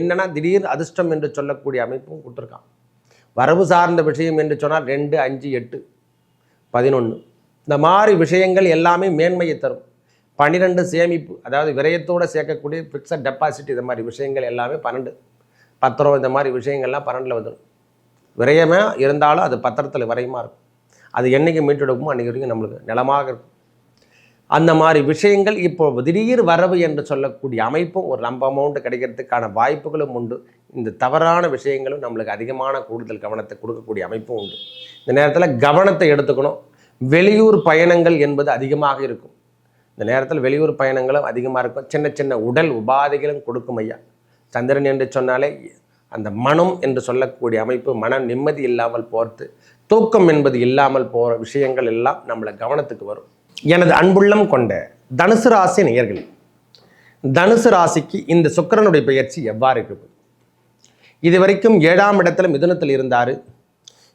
என்னன்னா திடீர் அதிர்ஷ்டம் என்று சொல்லக்கூடிய அமைப்பும் கொடுத்துருக்கான். வரவு சார்ந்த விஷயம் என்று சொன்னால் ரெண்டு அஞ்சு எட்டு பதினொன்று இந்த மாதிரி விஷயங்கள் எல்லாமே மேன்மையை தரும். பன்னிரெண்டு சேமிப்பு அதாவது விரயத்தோடு சேர்க்கக்கூடிய ஃபிக்ஸட் டெபாசிட் இந்த மாதிரி விஷயங்கள் எல்லாமே பன்னெண்டு. பத்திரம் இந்த மாதிரி விஷயங்கள்லாம் பன்னெண்டில் வந்துடும். விரயமே இருந்தாலும் அது பத்திரத்தில் விரயமாக இருக்கும். அது என்னைக்கு மீட்டெடுக்குமோ அன்றைக்கி வரைக்கும் நம்மளுக்கு நிலமாக இருக்கும். அந்த மாதிரி விஷயங்கள் இப்போ திடீர் வரவு என்று சொல்லக்கூடிய அமைப்பும் ஒரு நம்ப அமௌண்ட் கிடைக்கிறதுக்கான வாய்ப்புகளும் உண்டு. இந்த தவறான விஷயங்களும் நம்மளுக்கு அதிகமான கூடுதல் கவனத்தை கொடுக்கக்கூடிய அமைப்பும் உண்டு. இந்த நேரத்தில் கவனத்தை எடுத்துக்கணும். வெளியூர் பயணங்கள் என்பது அதிகமாக இருக்கும். இந்த நேரத்தில் வெளியூர் பயணங்களும் அதிகமாக இருக்கும். சின்ன சின்ன உடல் உபாதைகளும் கொடுக்கும் ஐயா. சந்திரன் என்று சொன்னாலே அந்த மனம் என்று சொல்லக்கூடிய அமைப்பு மன நிம்மதி இல்லாமல் போகிறது தூக்கம் என்பது இல்லாமல் போகிற விஷயங்கள் எல்லாம் நம்மளை கவனத்துக்கு வரும். எனது அன்புள்ளம் கொண்ட தனுசு ராசி நேயர்களே தனுசு ராசிக்கு இந்த சுக்கிரனுடைய பயிற்சி எவ்வாறு இருக்குது? இது வரைக்கும் ஏழாம் இடத்துல மிதுனத்தில் இருந்தார்.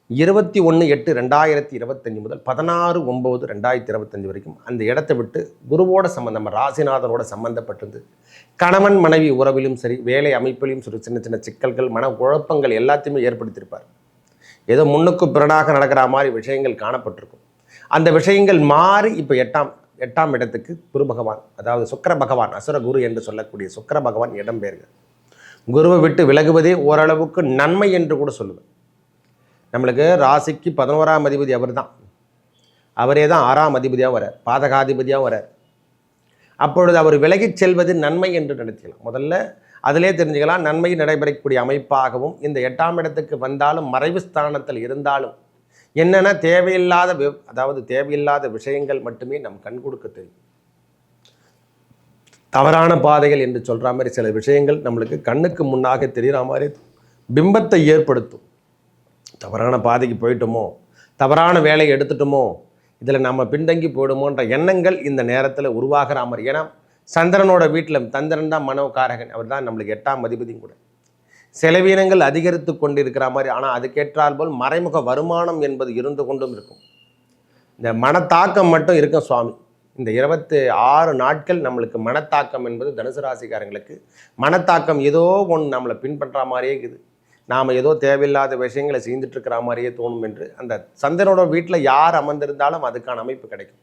இருபத்தி ஒன்று எட்டு ரெண்டாயிரத்தி இருபத்தஞ்சி முதல் பதினாறு ஒம்பது ரெண்டாயிரத்தி இருபத்தஞ்சி வரைக்கும் அந்த இடத்தை விட்டு குருவோட சம்பந்தம் ராசிநாதனோட சம்பந்தப்பட்டிருந்து கணவன் மனைவி உறவிலும் சரி வேலை அமைப்பிலும் சரி சின்ன சின்ன சிக்கல்கள் மன குழப்பங்கள் எல்லாத்தையுமே ஏற்படுத்தியிருப்பார். ஏதோ முன்னுக்கு பிறனாக நடக்கிற மாதிரி விஷயங்கள் காணப்பட்டிருக்கும். அந்த விஷயங்கள் மாறி இப்போ எட்டாம் எட்டாம் இடத்துக்கு குரு பகவான் அதாவது சுக்கர பகவான் அசுர குரு என்று சொல்லக்கூடிய சுக்கர பகவான் இடம்பெயர்கிறார் குருவை விட்டு விலகுவதே ஓரளவுக்கு நன்மை என்று கூட சொல்லுவேன். நம்மளுக்கு ராசிக்கு பதினோராம் அதிபதி அவர் தான் அவரே தான் ஆறாம் அதிபதியாக வரார் பாதகாதிபதியாக வரார் அப்பொழுது அவர் விலகிச் செல்வது நன்மை என்று நினைக்கலாம் முதல்ல அதிலே தெரிஞ்சுக்கலாம் நன்மை நடைபெறக்கூடிய அமைப்பாகவும் இந்த எட்டாம் இடத்துக்கு வந்தாலும் மறைவு ஸ்தானத்தில் இருந்தாலும் என்னென்னா தேவையில்லாத வி- அதாவது தேவையில்லாத விஷயங்கள் மட்டுமே நம் கண் கொடுக்க தெரியும். தவறான பாதைகள் என்று சொல்கிற மாதிரி சில விஷயங்கள் நம்மளுக்கு கண்ணுக்கு முன்னாக தெரிகிற மாதிரி பிம்பத்தை ஏற்படுத்தும். தவறான பாதைக்கு போயிட்டோமோ தவறான வேலையை எடுத்துட்டோமோ இதில் நம்ம பின்தங்கி போயிடுமோன்ற எண்ணங்கள் இந்த நேரத்தில் உருவாகிற மாதிரி. ஏன்னா சந்திரனோட வீட்டில் சந்திரன் தான் மனோகாரகன். அவர் தான் நம்மளுக்கு எட்டாம் அதிபதியும் கூட. செலவீனங்கள் அதிகரித்து கொண்டு இருக்கிற மாதிரி ஆனால் அதுக்கேற்றால் போல் மறைமுக வருமானம் என்பது இருந்து கொண்டும் இருக்கும். இந்த மனத்தாக்கம் மட்டும் இருக்கும் சுவாமி. இந்த இருபத்தி ஆறு நாட்கள் நம்மளுக்கு மனத்தாக்கம் என்பது தனுசு ராசிக்காரங்களுக்கு மனத்தாக்கம் ஏதோ ஒன்று நம்மளை பின்பற்ற மாதிரியே இருக்குது. நாம் ஏதோ தேவையில்லாத விஷயங்களை செய்துட்டுருக்கிற மாதிரியே தோணும் என்று அந்த சந்திரனோட வீட்டில் யார் அமர்ந்திருந்தாலும் அதுக்கான அமைப்பு கிடைக்கும்.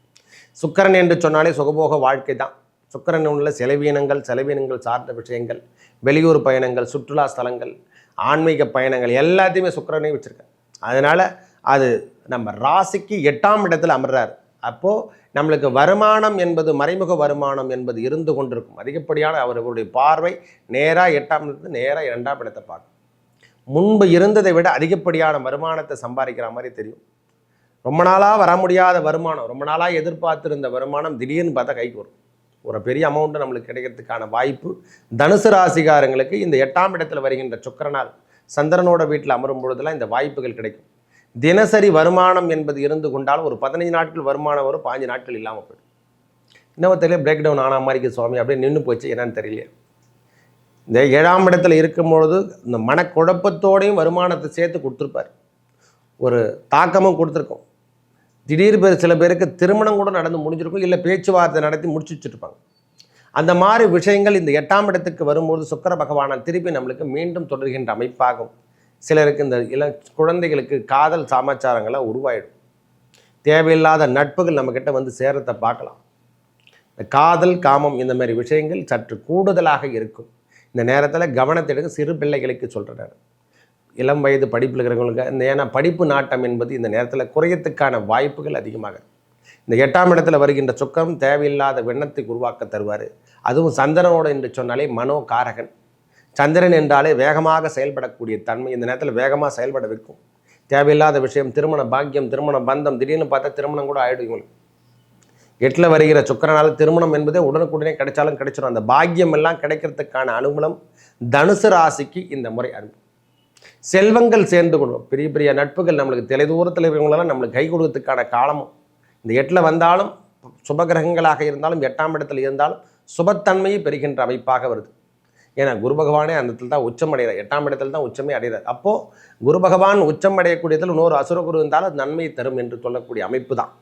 சுக்கரன் என்று சொன்னாலே சுகபோக வாழ்க்கை தான். சுக்கரன் உள்ள செலவீனங்கள் செலவீனங்கள் சார்ந்த விஷயங்கள் வெளியூர் பயணங்கள் சுற்றுலா ஸ்தலங்கள் ஆன்மீக பயணங்கள் எல்லாத்தையுமே சுக்கரனே வச்சுருக்கேன் அதனால் அது நம்ம ராசிக்கு எட்டாம் இடத்தில் அமர்றார். அப்போது நம்மளுக்கு வருமானம் என்பது மறைமுக வருமானம் என்பது இருந்து கொண்டிருக்கும். அதிகப்படியான அவர்களுடைய பார்வை நேராக எட்டாம் இடத்து நேராக இரண்டாம் இடத்தை பார்க்கும். முன்பு இருந்ததை விட அதிகப்படியான வருமானத்தை சம்பாதிக்கிற மாதிரி தெரியும். ரொம்ப நாளாக வர முடியாத வருமானம் ரொம்ப நாளாக எதிர்பார்த்துருந்த வருமானம் திடீர்னு பார்த்தா கைக்கு வரும் ஒரு பெரிய அமௌண்ட்டு நம்மளுக்கு கிடைக்கிறதுக்கான வாய்ப்பு. தனுசு ராசிகாரங்களுக்கு இந்த எட்டாம் இடத்துல வருகின்ற சுக்கரனால் சந்திரனோட வீட்டில் அமரும் பொழுதெல்லாம் இந்த வாய்ப்புகள் கிடைக்கும். தினசரி வருமானம் என்பது இருந்து கொண்டாலும் ஒரு பதினஞ்சு நாட்கள் வருமானம் வரும் பாஞ்சு நாட்கள் இல்லாமல் போயிடும். இன்னொருத்தலே பிரேக் டவுன் ஆன மாதிரி இருக்குது சுவாமி அப்படியே நின்று போச்சு என்னன்னு தெரியல. இந்த ஏழாம் இடத்துல இருக்கும் பொழுது இந்த மனக்குழப்பத்தோடையும் வருமானத்தை சேர்த்து கொடுத்துருப்பார். ஒரு தாக்கமும் கொடுத்துருக்கோம். திடீர் பேர் சில பேருக்கு திருமணம் கூட நடந்து முடிஞ்சிருக்கும் இல்லை பேச்சுவார்த்தை நடத்தி முடிச்சு வச்சுருப்பாங்க. அந்த மாதிரி விஷயங்கள் இந்த எட்டாம் இடத்துக்கு வரும்போது சுக்கர பகவானால் திருப்பி நம்மளுக்கு மீண்டும் தொடர்கின்ற அமைப்பாகும். சிலருக்கு இந்த இள குழந்தைகளுக்கு காதல் சமாச்சாரங்களை உருவாயிடும். தேவையில்லாத நட்புகள் நம்மக்கிட்ட வந்து சேரத்தை பார்க்கலாம். இந்த காதல் காமம் இந்த மாதிரி விஷயங்கள் சற்று கூடுதலாக இருக்கும். இந்த நேரத்தில் கவனத்தை எடுக்க சிறு பிள்ளைகளுக்கு சொல்கிறேன் இளம் வயது படிப்பில் இருக்கிறவங்களுக்கு இந்த ஏன்னா படிப்பு நாட்டம் என்பது இந்த நேரத்தில் குறையத்துக்கான வாய்ப்புகள் அதிகமாக இந்த எட்டாம் இடத்துல வருகின்ற சுக்கம் தேவையில்லாத வெண்ணத்தை உருவாக்க தருவார். அதுவும் சந்திரனோட என்று சொன்னாலே மனோ காரகன் சந்திரன் என்றாலே வேகமாக செயல்படக்கூடிய தன்மை. இந்த நேரத்தில் வேகமாக செயல்பட வைக்கும். தேவையில்லாத விஷயம் திருமண பாக்கியம் திருமண பந்தம் திடீர்னு பார்த்தா திருமணம் கூட ஆகிடும் இவங்களுக்கு. எட்டில் வருகிற சுக்கரனால் திருமணம் என்பதே உடனுக்குடனே கிடைச்சாலும் கிடைச்சிடும் அந்த பாக்கியம் எல்லாம் கிடைக்கிறதுக்கான அனுகூலம் தனுசு ராசிக்கு இந்த முறை அனுப்பும் செல்வங்கள் சேர்ந்து பெரிய பெரிய நட்புகள் நம்மளுக்கு தொலைதூரத்தில் இருக்கிறவங்களெல்லாம் நம்மளுக்கு கை கொடுக்கறதுக்கான காலமும். இந்த எட்டில் வந்தாலும் சுபகிரகங்களாக இருந்தாலும் எட்டாம் இடத்துல இருந்தாலும் சுபத்தன்மையை பெறுகின்ற அமைப்பாக வருது. ஏன்னா குரு பகவானே அந்த இடத்துல தான் உச்சம் அடைகிறார். எட்டாம் இடத்துல தான் உச்சமே அடைகிறார். அப்போது குரு பகவான் உச்சம் அடையக்கூடியதில் இன்னொரு அசுர குரு இருந்தாலும் அது நன்மையை தரும் என்று சொல்லக்கூடிய அமைப்பு தான்.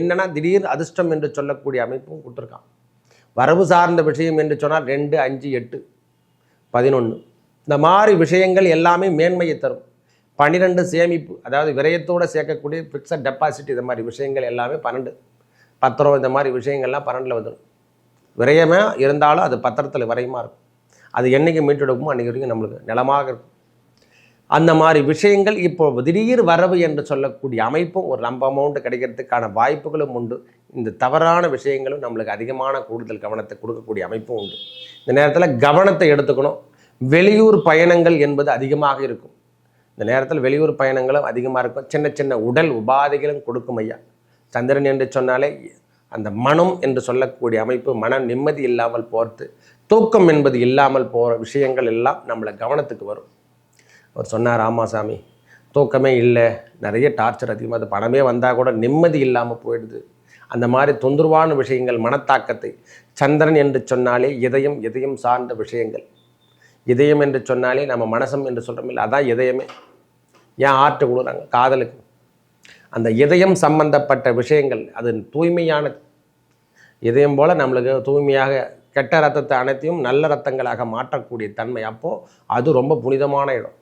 என்னென்னா திடீர் அதிர்ஷ்டம் என்று சொல்லக்கூடிய அமைப்பும் கொடுத்துருக்கான். வரவு சார்ந்த விஷயம் என்று சொன்னால் ரெண்டு அஞ்சு எட்டு பதினொன்று இந்த மாதிரி விஷயங்கள் எல்லாமே மேன்மையை தரும். பன்னிரெண்டு சேமிப்பு அதாவது விரயத்தோடு சேர்க்கக்கூடிய ஃபிக்ஸட் டெபாசிட் இது மாதிரி விஷயங்கள் எல்லாமே பன்னெண்டு. பத்திரம் இந்த மாதிரி விஷயங்கள்லாம் பன்னெண்டில் வந்துடும் விரயமே இருந்தாலும் அது பத்திரத்தில் விரயமாக இருக்கும். அது என்றைக்கு மீட்டெடுக்குமோ அன்றைக்கி வரைக்கும் நம்மளுக்கு நிலமாக இருக்கும். அந்த மாதிரி விஷயங்கள் இப்போ திடீர் வரவு என்று சொல்லக்கூடிய அமைப்பும் ஒரு நம்ப அமௌண்ட் கிடைக்கிறதுக்கான வாய்ப்புகளும் உண்டு. இந்த தவறான விஷயங்களும் நம்மளுக்கு அதிகமான கூடுதல் கவனத்தை கொடுக்கக்கூடிய அமைப்பும் உண்டு. இந்த நேரத்தில் கவனத்தை எடுத்துக்கணும். வெளியூர் பயணங்கள் என்பது அதிகமாக இருக்கும். இந்த நேரத்தில் வெளியூர் பயணங்களும் அதிகமாக இருக்கும். சின்ன சின்ன உடல் உபாதைகளும் கொடுக்கும் ஐயா. சந்திரன் என்று சொன்னாலே அந்த மனம் என்று சொல்லக்கூடிய அமைப்பு மன நிம்மதி இல்லாமல் போகிறது தூக்கம் என்பது இல்லாமல் போகிற விஷயங்கள் எல்லாம் நம்மளை கவனத்துக்கு வரும். அவர் சொன்னார் ராமாசாமி தூக்கமே இல்லை. நிறைய டார்ச்சர் அதிகமாக அது பணமே வந்தால் கூட நிம்மதி இல்லாமல் போயிடுது. அந்த மாதிரி தொந்தரவான விஷயங்கள் மனத்தாக்கத்தை சந்திரன் என்று சொன்னாலே இதயம் இதயம் சார்ந்த விஷயங்கள் இதயம் என்று சொன்னாலே நம்ம மனசம் என்று சொல்கிறோம் இல்லை அதான் இதயமே. ஏன் ஆற்று கொடுக்குறாங்க காதலுக்கு. அந்த இதயம் சம்பந்தப்பட்ட விஷயங்கள் அது தூய்மையானது. இதயம் போல் நம்மளுக்கு தூய்மையாக கெட்ட ரத்தத்தை அனைத்தையும் நல்ல ரத்தங்களாக மாற்றக்கூடிய தன்மை. அப்போது அது ரொம்ப புனிதமான இடம்.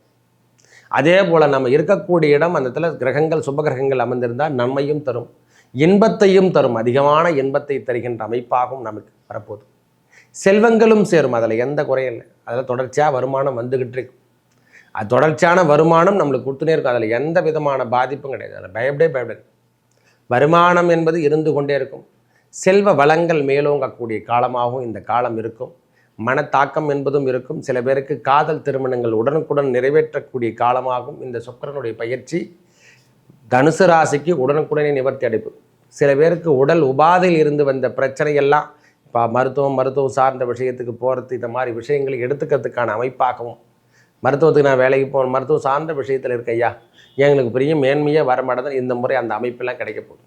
அதே போல் நம்ம இருக்கக்கூடிய இடம் அந்த இடத்துல கிரகங்கள் சுபகிரகங்கள் அமர்ந்திருந்தால் நன்மையும் தரும். இன்பத்தையும் தரும். அதிகமான இன்பத்தை தருகின்ற அமைப்பாகவும் நமக்கு வரப்போகுது. செல்வங்களும் சேரும். அதில் எந்த குறையும் இல்லை. அதில் தொடர்ச்சியாக வருமானம் வந்துக்கிட்டு இருக்கு. அது தொடர்ச்சியான வருமானம் நம்மளுக்கு கொடுத்துனே இருக்கும். அதில் எந்த விதமான பாதிப்பும் கிடையாது. அதில் பயப்படே பயப்படாது. வருமானம் என்பது இருந்து கொண்டே இருக்கும். செல்வ வளங்கள் மேலோங்கக்கூடிய காலமாகவும் இந்த காலம் இருக்கும். மனத்தாக்கம் என்பதும் இருக்கும். சில பேருக்கு காதல் திருமணங்கள் உடனுக்குடன் நிறைவேற்றக்கூடிய காலமாகும். இந்த சுக்கரனுடைய பயிற்சி தனுசு ராசிக்கு உடனுக்குடனே நிவர்த்தி அடைப்பு. சில பேருக்கு உடல் உபாதையில் இருந்து வந்த பிரச்சனையெல்லாம் இப்போ மருத்துவம் மருத்துவம் சார்ந்த விஷயத்துக்கு போகிறது இந்த மாதிரி விஷயங்களை எடுத்துக்கிறதுக்கான அமைப்பாகவும் மருத்துவத்துக்கு நான் வேலைக்கு போகணும் மருத்துவம் சார்ந்த விஷயத்தில் இருக்க ஐயா. எங்களுக்கு பெரிய மேன்மையாக வர மாட்டேது இந்த முறை அந்த அமைப்பெல்லாம் கிடைக்க போகுது.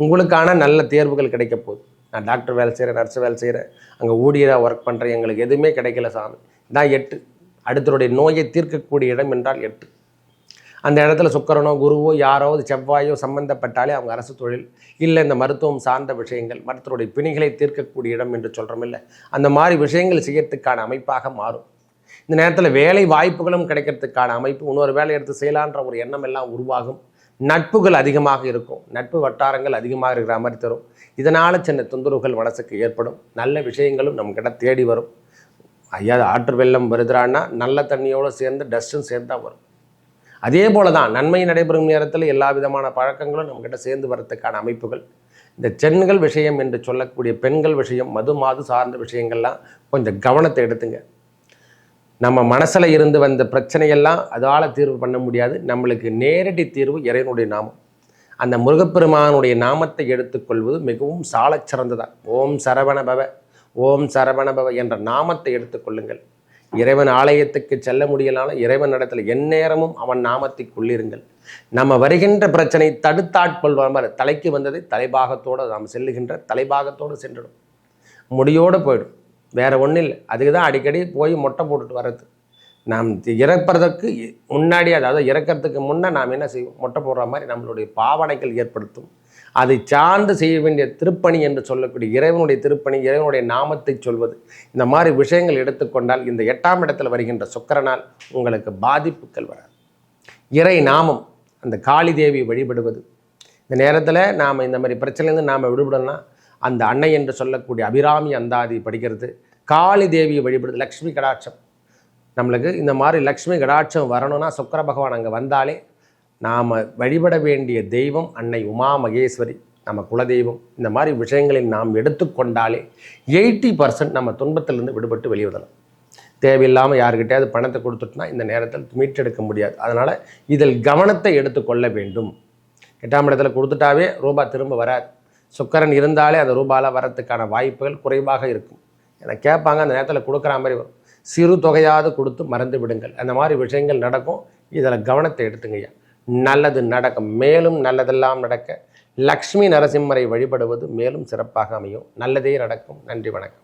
உங்களுக்கான நல்ல தேர்வுகள் கிடைக்க போகுது. நான் டாக்டர் வேலை செய்கிறேன் நர்ஸ் வேலை செய்கிறேன் அங்கே ஊழியராக ஒர்க் பண்ணுறேன் எங்களுக்கு எதுவுமே கிடைக்கல சாமி. நான் எட்டு. அடுத்தருடைய நோயை தீர்க்கக்கூடிய இடம் என்றால் எட்டு. அந்த இடத்துல சுக்கரனோ குருவோ யாரோ செவ்வாயோ சம்பந்தப்பட்டாலே அவங்க அரசு தொழில். இல்லை இந்த மருத்துவம் சார்ந்த விஷயங்கள் மருத்துவருடைய பிணிகளை தீர்க்கக்கூடிய இடம் என்று சொல்கிறோம் இல்லை. அந்த மாதிரி விஷயங்கள் செய்யறதுக்கான அமைப்பாக மாறும். இந்த நேரத்தில் வேலை வாய்ப்புகளும் கிடைக்கிறதுக்கான அமைப்பு இன்னொரு வேலை எடுத்து செய்யலான்ற ஒரு எண்ணம் எல்லாம் உருவாகும். நட்புகள் அதிகமாக இருக்கும். நட்பு வட்டாரங்கள் அதிகமாக இருக்கிற மாதிரி தரும். இதனால் சின்ன தொந்தரவுகள் மனசுக்கு ஏற்படும். நல்ல விஷயங்களும் நம்மக்கிட்ட தேடி வரும். ஐயா ஆற்று வெள்ளம் வருதுறான்னா நல்ல தண்ணியோடு சேர்ந்து டஸ்ட்டும் சேர்ந்து தான் வரும். அதே போல தான் நன்மை நடைபெறும் நேரத்தில் எல்லா விதமான பழக்கங்களும் நம்மக்கிட்ட சேர்ந்து வரத்துக்கான அமைப்புகள். இந்த செண்கள் விஷயம் என்று சொல்லக்கூடிய பெண்கள் விஷயம் மது மாது சார்ந்த விஷயங்கள்லாம் கொஞ்சம் கவனத்தை எடுத்துங்க. நம்ம மனசில் இருந்து வந்த பிரச்சனையெல்லாம் அதால் தீர்வு பண்ண முடியாது. நம்மளுக்கு நேரடி தீர்வு இறைவனுடைய நாமம். அந்த முருகப்பெருமானுடைய நாமத்தை எடுத்துக்கொள்வது மிகவும் சாலச் சிறந்ததான் ஓம் சரவண பவ ஓம் சரவண பவ என்ற நாமத்தை எடுத்துக்கொள்ளுங்கள். இறைவன் ஆலயத்துக்கு செல்ல முடியலான இறைவன் இடத்துல எந்நேரமும் அவன் நாமத்தை கொள்ளிருங்கள் நம்ம வருகின்ற பிரச்சனை தடுத்தாட்கொள்வார் தலைக்கு வந்ததை தலைபாகத்தோடு நாம் செல்லுகின்ற தலைபாகத்தோடு சென்றுடும். முடியோடு போயிடும். வேறு ஒன்றும் இல்லை. அதுக்கு தான் அடிக்கடி போய் மொட்டை போட்டுட்டு வர்றது. நாம் இறப்பதற்கு முன்னாடி அதாவது இறக்கிறதுக்கு முன்னே நாம் என்ன செய்வோம்? மொட்டை போடுற மாதிரி நம்மளுடைய பாவனைகள் ஏற்படுத்தும். அதை சார்ந்து செய்ய வேண்டிய திருப்பணி என்று சொல்லக்கூடிய இறைவனுடைய திருப்பணி இறைவனுடைய நாமத்தை சொல்வது. இந்த மாதிரி விஷயங்கள் எடுத்துக்கொண்டால் இந்த எட்டாம் இடத்தில் வருகின்ற சுக்கரனால் உங்களுக்கு பாதிப்புகள் வராது. இறை நாமம் அந்த காளி தேவி வழிபடுவது. இந்த நேரத்தில் நாம் இந்த மாதிரி பிரச்சனைலேருந்து நாம் விடுபடணும்னா அந்த அன்னை என்று சொல்லக்கூடிய அபிராமி அந்தாதி படிக்கிறது. காளி தேவியை வழிபடுது லக்ஷ்மி கடாட்சம். நம்மளுக்கு இந்த மாதிரி லக்ஷ்மி கடாட்சம் வரணும்னா சுக்கர பகவான் அங்கே வந்தாலே நாம் வழிபட வேண்டிய தெய்வம் அன்னை உமா மகேஸ்வரி நம்ம குலதெய்வம். இந்த மாதிரி விஷயங்களை நாம் எடுத்துக்கொண்டாலே எயிட்டி பர்சன்ட் நம்ம துன்பத்திலிருந்து விடுபட்டு வெளிவதலாம் தேவையில்லாமல் யாருக்கிட்டையாவது பணத்தை கொடுத்துட்டுனா இந்த நேரத்தில் மீட்டெடுக்க முடியாது. அதனால் இதில் கவனத்தை எடுத்துக்கொள்ள வேண்டும். எட்டாம் இடத்துல கொடுத்துட்டாவே ரூபா திரும்ப வராது. சுக்கரன் இருந்தாலே அந்த ரூபாவில் வரத்துக்கான வாய்ப்புகள் குறைவாக இருக்கும். ஏன்னா கேட்பாங்க அந்த நேரத்தில் கொடுக்குற மாதிரி வரும். சிறு தொகையாவது கொடுத்து மறந்து விடுங்கள். அந்த மாதிரி விஷயங்கள் நடக்கும். இதில் கவனத்தை எடுத்துங்கய்யா நல்லது நடக்கும் மேலும் நல்லதெல்லாம் நடக்க லக்ஷ்மி நரசிம்மரை வழிபடுவது மேலும் சிறப்பாக அமையும். நல்லதே நடக்கும். நன்றி வணக்கம்.